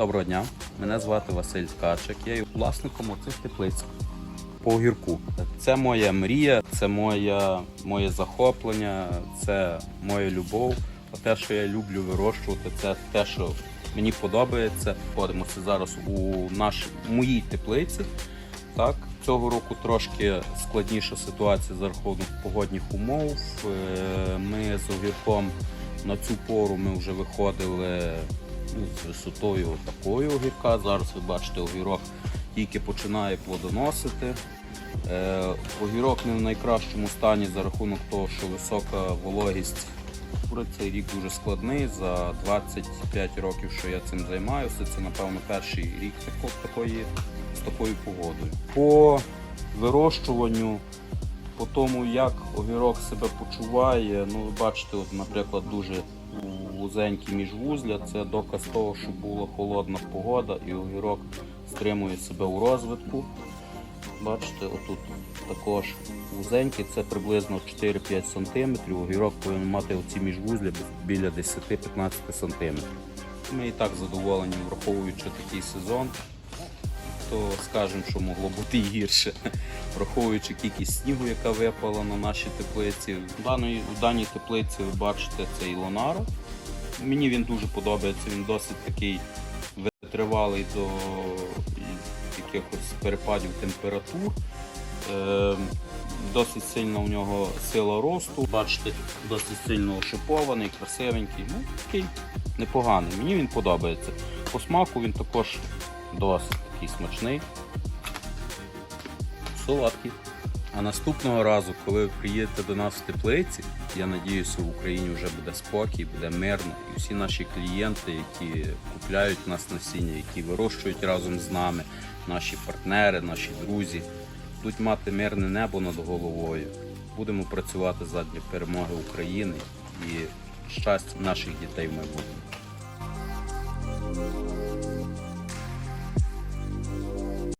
Доброго дня, мене звати Василь Ткачик, я є власником оцих теплиць по огірку. Це моя мрія, це моя, моє захоплення, це моя любов. А те, що я люблю вирощувати, це те, що мені подобається. Ходимося зараз у наш, моїй теплиці. Так, цього року трошки складніша ситуація за рахунок погодних умов. Е, Ми з огірком на цю пору ми вже виходили з висотою такою огірка. Зараз ви бачите, огірок тільки починає плодоносити. Е, Огірок не в найкращому стані за рахунок того, що висока вологість. Цей рік дуже складний. За 25 років, що я цим займаюся, це напевно перший рік тако- такої, з такою погодою. По вирощуванню, по тому, як огірок себе почуває, ну ви бачите, от, наприклад, дуже вузенькі міжвузля, це доказ того, що була холодна погода і огірок стримує себе у розвитку. Бачите, отут також вузенький, це приблизно 4-5 см. Огірок повинен мати оці міжвузлі біля 10-15 см. Ми і так задоволені, враховуючи такий сезон, то скажемо, що могло бути і гірше, враховуючи кількість снігу, яка випала на нашій теплиці. В даній, в даній теплиці ви бачите цей лонаро. Мені він дуже подобається, він досить такий витривалий до якихось перепадів температур. Е, Досить сильна у нього сила росту. Бачите, досить сильно ошипований, красивенький. Ну, такий непоганий. Мені він подобається. По смаку він також досить такий смачний. Солодкий. А наступного разу, коли ви приїдете до нас в теплиці, я надіюся, в Україні вже буде спокій, буде мирно. І всі наші клієнти, які купляють нас насіння, які вирощують разом з нами, наші партнери, наші друзі, будуть мати мирне небо над головою. Будемо працювати задля перемоги України і щастя наших дітей в майбутньому.